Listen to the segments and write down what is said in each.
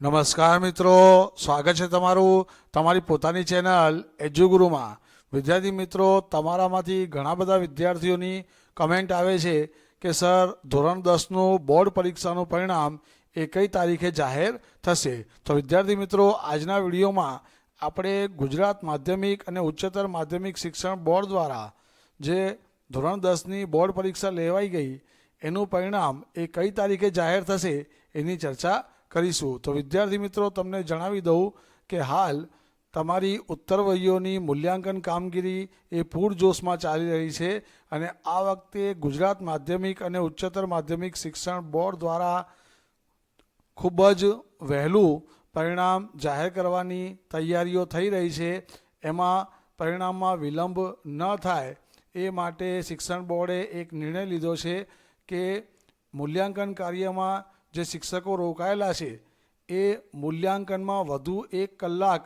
નમસ્કાર મિત્રો, સ્વાગત છે તમારું તમારી પોતાની ચેનલ એજ્યુગુરુમાં વિદ્યાર્થી મિત્રો, તમારામાંથી ઘણા બધા વિદ્યાર્થીઓની કમેન્ટ આવે છે કે, સર, ધોરણ દસનું બોર્ડ પરીક્ષાનું પરિણામ એ કઈ તારીખે જાહેર થશે. તો વિદ્યાર્થી મિત્રો, આજના વિડીયોમાં આપણે ગુજરાત માધ્યમિક અને ઉચ્ચતર માધ્યમિક શિક્ષણ બોર્ડ દ્વારા જે ધોરણ દસની બોર્ડ પરીક્ષા લેવાઈ ગઈ, એનું પરિણામ એ કઈ તારીખે જાહેર થશે એની ચર્ચા કરીશું. તો વિદ્યાર્થી મિત્રો, તમને જણાવી દઉં કે હાલ તમારી ઉત્તરવહીઓની મૂલ્યાંકન કામગીરી એ પૂરજોશમાં ચાલી રહી છે અને આ વખતે ગુજરાત માધ્યમિક અને ઉચ્ચતર માધ્યમિક શિક્ષણ બોર્ડ દ્વારા ખૂબ જ વહેલું પરિણામ જાહેર કરવાની તૈયારીઓ થઈ રહી છે. એમાં પરિણામમાં વિલંબ ન થાય એ માટે શિક્ષણ બોર્ડે એક નિર્ણય લીધો છે કે મૂલ્યાંકન કાર્યમાં જે શિક્ષકો રોકાયેલા છે, એ મૂલ્યાંકનમાં વધુ એક કલાક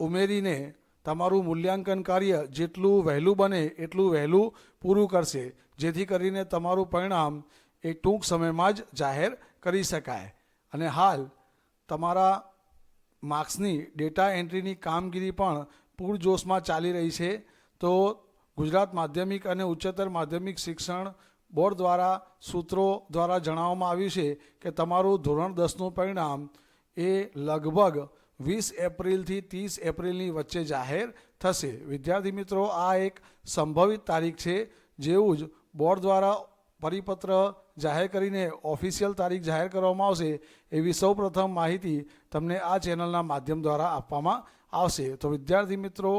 ઉમેરીને તમારું મૂલ્યાંકન કાર્ય જેટલું વહેલું બને એટલું વહેલું પૂરું કરશે, જેથી કરીને તમારું પરિણામ એ ટૂંક સમયમાં જ જાહેર કરી શકાય. અને હાલ તમારા માર્ક્સની ડેટા એન્ટ્રીની કામગીરી પણ પૂરજોશમાં ચાલી રહી છે, તો ગુજરાત માધ્યમિક અને ઉચ્ચતર માધ્યમિક શિક્ષણ બોર્ડ દ્વારા, સૂત્રો દ્વારા જણાવવામાં આવ્યું છે કે તમારું ધોરણ દસનું પરિણામ એ લગભગ વીસ એપ્રિલથી ત્રીસ એપ્રિલની વચ્ચે જાહેર થશે. વિદ્યાર્થી મિત્રો, આ એક સંભવિત તારીખ છે, જેવું જ બોર્ડ દ્વારા પરિપત્ર જાહેર કરીને ઓફિશિયલ તારીખ જાહેર કરવામાં આવશે એવી સૌપ્રથમ માહિતી તમને આ ચેનલના માધ્યમ દ્વારા આપવામાં આવશે. તો વિદ્યાર્થી મિત્રો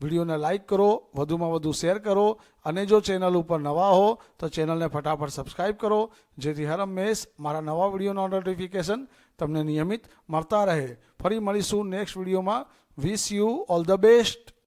વિડીયોને લાઇક કરો, વધુમાં વધુ શેર કરો અને જો ચેનલ ઉપર નવા હો તો ચેનલને ફટાફટ સબસ્ક્રાઇબ કરો, જેથી હર હંમેશ મારા નવા વિડીયોના નોટિફિકેશન તમને નિયમિત મળતા રહે. ફરી મળીશું નેક્સ્ટ વિડીયોમાં. Wish you all the best